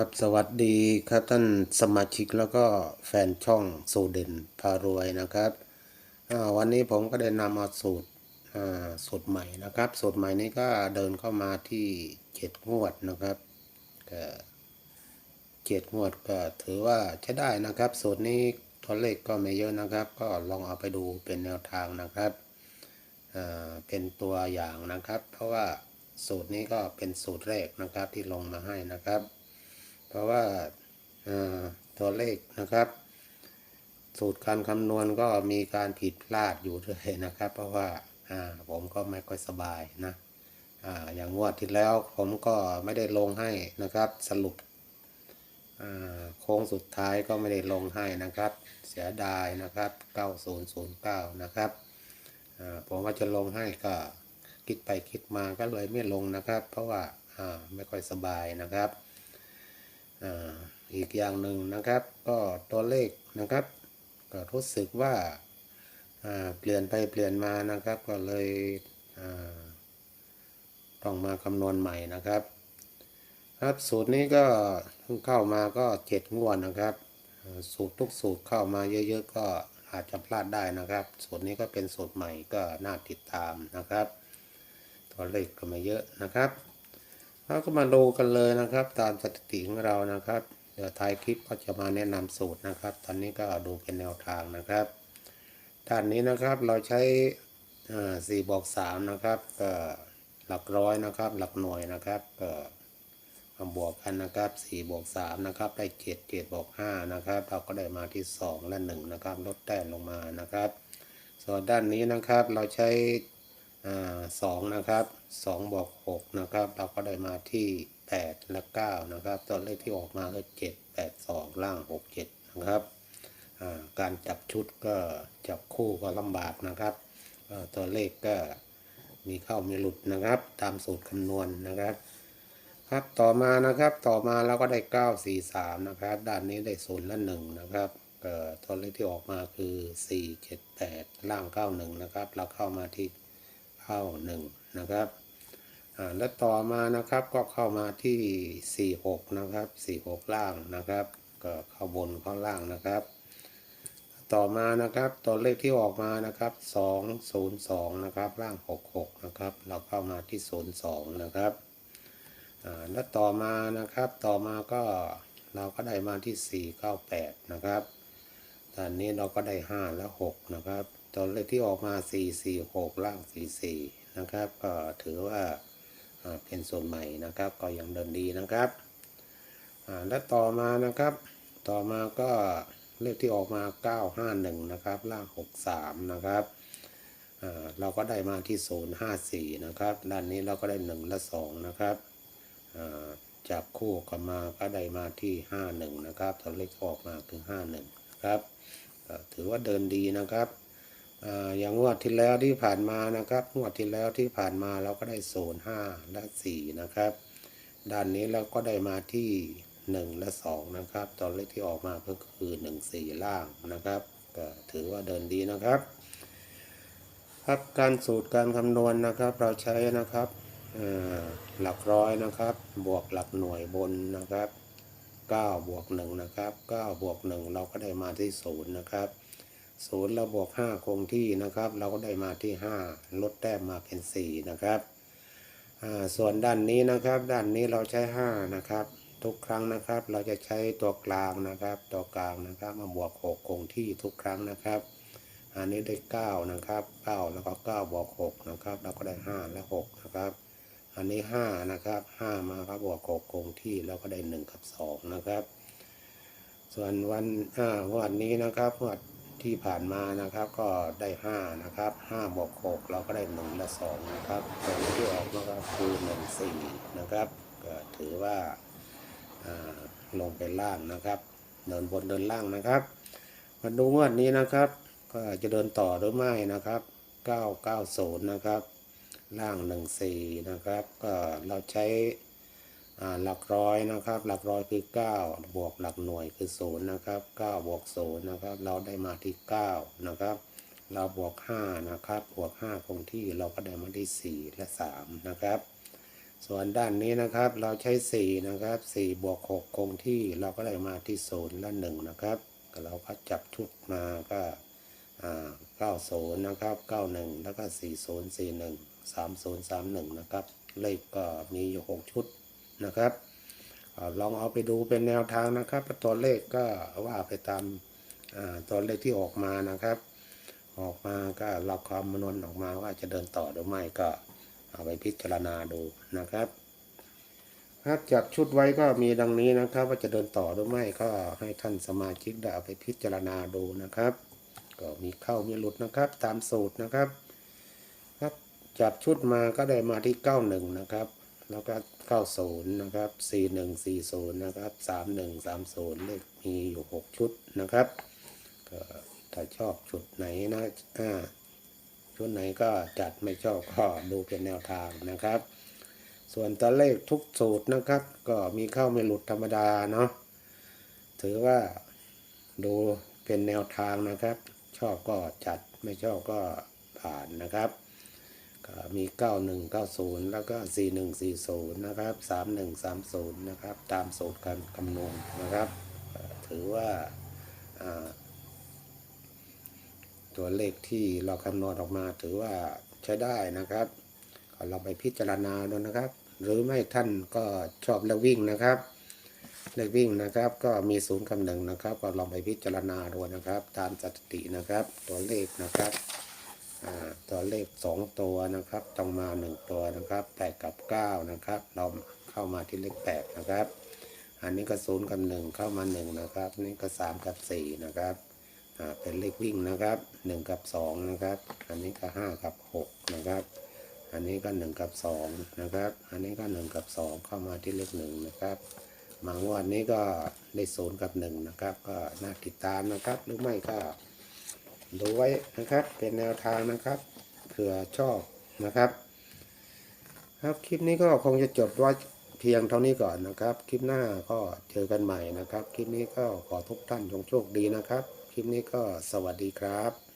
ครับสวัสดีครับท่านสมาชิกแล้วก็แฟนช่องสูตรเด่นพารวยนะครับวันนี้ผมก็ได้นำมาสูตรสูตรใหม่นะครับสูตรใหม่นี้ก็เดินเข้ามาที่เจ็ดงวดนะครับก็เจ็ดงวดก็ถือว่าใช้ได้นะครับสูตรนี้ตัวเลขก็ไม่เยอะนะครับ ก็ลองเอาไปดูเป็นแนวทางนะครับเป็นตัวอย่างนะครับ เพราะว่าสูตรนี้ก็เป็นสูตรแรกนะครับที่ลงมาให้นะครับ เพราะว่าตัวเลขนะครับ สูตรการคำนวณก็มีการผิดพลาดอยู่เรื่อยนะครับ เพราะว่าผมก็ไม่ค่อยสบายนะออย่างงวดที่แล้วผมก็ไม่ได้ลงให้นะครับ สรุปโค้งสุดท้ายก็ไม่ได้ลงให้นะครับ เสียดายนะครับ 9009 นะครับผมว่าจะลงให้ก็คิดไปคิดมาก็เลยไม่ลงนะครับ เพราะว่าไม่ค่อยสบายนะครับ อีกอย่างหนึ่งนะครับ ก็ตัวเลขนะครับ ก็รู้สึกว่าเปลี่ยนไปเปลี่ยนมานะครับ ก็เลยต้องมาคำนวณใหม่นะครับ ครับสูตรนี้ก็เพิ่งเข้ามาก็เจ็ดงวดนะครับ สูตรทุกสูตรเข้ามาเยอะ ๆ ก็อาจจะพลาดได้นะครับ สูตรนี้ก็เป็นสูตรใหม่ก็น่าติดตามนะครับ ตัวเลขก็ไม่เยอะนะครับ เราก็มาดูกันเลยนะครับ ตามสถิติของเรานะครับ เดี๋ยวท้ายคลิปก็จะมาแนะนำสูตรนะครับ ตอนนี้ก็ดูเป็นแนวทางนะครับด้านนี้นะครับเราใช้สี่บอกสามนะครับก็หลักร้อยนะครับ หลักหน่วยนะครับก็มาบวกกันนะครับสี่บวกสามนะครับได้เจ็ดเจ็ดบวกห้านะครับเราก็ได้มาที่สองและหนึ่งนะครับลดแต้มลงมานะครับ ส่วนด้านนี้นะครับเราใช้ สองนะครับสองบวกหกนะครับ เราก็ได้มาที่แปดและเก้านะครับ ตัวเลขที่ออกมาก็เจ็ดแปดสองล่างหกเจ็ดนะครับการจับชุดก็จับคู่ก็ลำบากนะครับตัวเลขก็มีเข้ามีหลุดนะครับ ตามสูตรคำนวณนะครับ ครับต่อมานะครับต่อมาเราก็ได้เก้าสี่สามนะครับ ด้านนี้ได้ศูนย์ละหนึ่งนะครับตัวเลขที่ออกมาคือสี่เจ็ดแปดล่างเก้าหนึ่งนะครับ เราเข้ามาที่ เข้าหนึ่งนะครับแล้วต่อมานะครับก็เข้ามาที่สี่หกนะครับสี่หกล่างนะครับ ก็เข้าบนเข้าล่างนะครับ ต่อมานะครับตัวเลขที่ออกมานะครับสองศูนย์สองนะครับล่างหกหกนะครับ เราเข้ามาที่ศูนย์สองนะครับแล้วต่อมานะครับต่อมาก็เราก็ได้มาที่สี่เก้าแปดนะครับตอนนี้เราก็ได้ห้าและหกนะครับ ตัวเลขที่ออกมาสี่สี่หกล่างสี่สี่นะครับ ก็ถือว่าเป็นส่วนใหม่นะครับ ก็ยังเดินดีนะครับและต่อมานะครับ ต่อมาก็เลขที่ออกมาเก้าห้าหนึ่งนะครับ ล่างหกสามนะครับเราก็ได้มาที่ศูนย์ห้าสี่นะครับ ด้านนี้เราก็ได้หนึ่งและสองนะครับอ่าจับคู่กันมาก็ได้มาที่ห้าหนึ่งนะครับตัวเลขออกมาคือห้าหนึ่งนะครับถือว่าเดินดีนะครับ อย่างงวดที่แล้วที่ผ่านมานะครับงวดที่แล้วที่ผ่านมาเราก็ได้โซนห้าและสี่นะครับ ด้านนี้เราก็ได้มาที่หนึ่งและสองนะครับ ตอนเลขที่ออกมาก็คือหนึ่งสี่ล่างนะครับก็ถือว่าเดินดีนะครับ ครับการสูตรการคำนวณนะครับ เราใช้นะครับหลักร้อยนะครับ บวกหลักหน่วยบนนะครับ9บวก1นะครับ9บวก1เราก็ได้มาที่0นะครับ 0เราบวก5คงที่นะครับ เราก็ได้มาที่5ลดแต้มมาเป็น4นะครับส่วนด้านนี้นะครับ ด้านนี้เราใช้5นะครับ ทุกครั้งนะครับ เราจะใช้ตัวกลางนะครับ ตัวกลางนะครับ มาบวก6คงที่ทุกครั้งนะครับอันนี้ได้9นะครับ9แล้วก็9บวก6นะครับ เราก็ได้5และ6นะครับ อันนี้5นะครับ5มาครับบวก6คงที่แล้วก็ได้1กับ2นะครับ ส่วนวันอ่าวดนี้นะครับงวด ที่ผ่านมานะครับก็ได้ 5 นะครับ5บวก6เราก็ได้1และ2นะครับส่วนที่ออกมาก็คือ1 4นะครับก็ถือว่าาลงไปล่างนะครับเดินบนเดินล่างนะครับ มาดูงวดนี้นะครับ ก็จะเดินต่อหรือไม่นะครับ 990 นะครับ ล่าง 14 นะครับ ก็เราใช้ หลักร้อยนะครับ หลักร้อยคือ 9 บวกหลักหน่วยคือ0นะครับ9บวก0นะครับ เราได้มาที่ 9 นะครับ เราบวก 5 นะครับ บวก 5 คงที่เราก็ได้มาที่ 4 และ 3 นะครับ ส่วนด้านนี้นะครับ เราใช้สี่นะครับสี่บวกหกคงที่เราก็ได้มาที่ศูนย์และหนึ่งนะครับ เราก็จับชุดมาก็เก้าศูนย์นะครับเก้าหนึ่งแล้วก็สี่ศูนย์สี่หนึ่งสามศูนย์สามหนึ่งนะครับ เลขก็มีอยู่หกชุด นะครับลองเอาไปดูเป็นแนวทางนะครับตัวเลขก็ว่าไปตามตัวเลขที่ออกมานะครับ ออกมาก็เราคำนวณออกมาว่าจะเดินต่อหรือไม่ก็เอาไปพิจารณาดูนะครับครับจับชุดไว้ก็มีดังนี้นะครับ ว่าจะเดินต่อหรือไม่ก็ให้ท่านสมาชิกได้เอาไปพิจารณาดูนะครับ ก็มีเข้ามีหลุดนะครับ ตามสูตรนะครับ ครับจับชุดมาก็ได้มาที่ 91 นะครับ แล้วก็90นย์นะครับ4140นะครับ3130เลขมีอยู่6ชุดนะครับก็ถ้าชอบชุดไหนนะอ่าชุดไหนก็จัดไม่ชอบก็ดูเป็นแนวทางนะครับ ส่วนตัวเลขทุกสูตรนะครับ ก็มีเข้าไม่หลุดธรรมดาเนาะถือว่าดูเป็นแนวทางนะครับ ชอบก็จัดไม่ชอบก็ผ่านนะครับ มี 9190 แล้วก็ 4140 นะครับ 3130 นะครับ ตามสูตรการคำนวณนะครับ ถือว่าตัวเลขที่เราคำนวณออกมาถือว่าใช้ได้นะครับก็เราไปพิจารณาดูนะครับ หรือไม่ท่านก็ชอบเลขวิ่งนะครับเลขวิ่งนะครับ ก็มีศูนย์กำหนึ่งนะครับ ก็ลองไปพิจารณาดูนะครับ ตามสถิตินะครับ ตัวเลขนะครับ ตัวเลขสองตัวนะครับต้องมาหนึ่งตัวนะครับแปดกับเก้านะครับ เราเข้ามาที่เลขแปดนะครับ อันนี้ก็ศูนย์กับหนึ่งเข้ามาหนึ่งนะครับ นี่ก็สามกับสี่นะครับเป็นเลขวิ่งนะครับหนึ่งกับสองนะครับ อันนี้ก็ห้ากับหกนะครับ อันนี้ก็หนึ่งกับสองนะครับ อันนี้ก็หนึ่งกับสองเข้ามาที่เลขหนึ่งนะครับ มางวดนี้ก็ได้ศูนย์กับหนึ่งนะครับ ก็น่าติดตามนะครับ หรือไม่ก็ ดูไว้นะครับ เป็นแนวทางนะครับเผื่อชอบนะครับ ครับคลิปนี้ก็คงจะจบไว้เพียงเท่านี้ก่อนนะครับ คลิปหน้าก็เจอกันใหม่นะครับ คลิปนี้ก็ขอทุกท่านจงโชคดีนะครับ คลิปนี้ก็สวัสดีครับ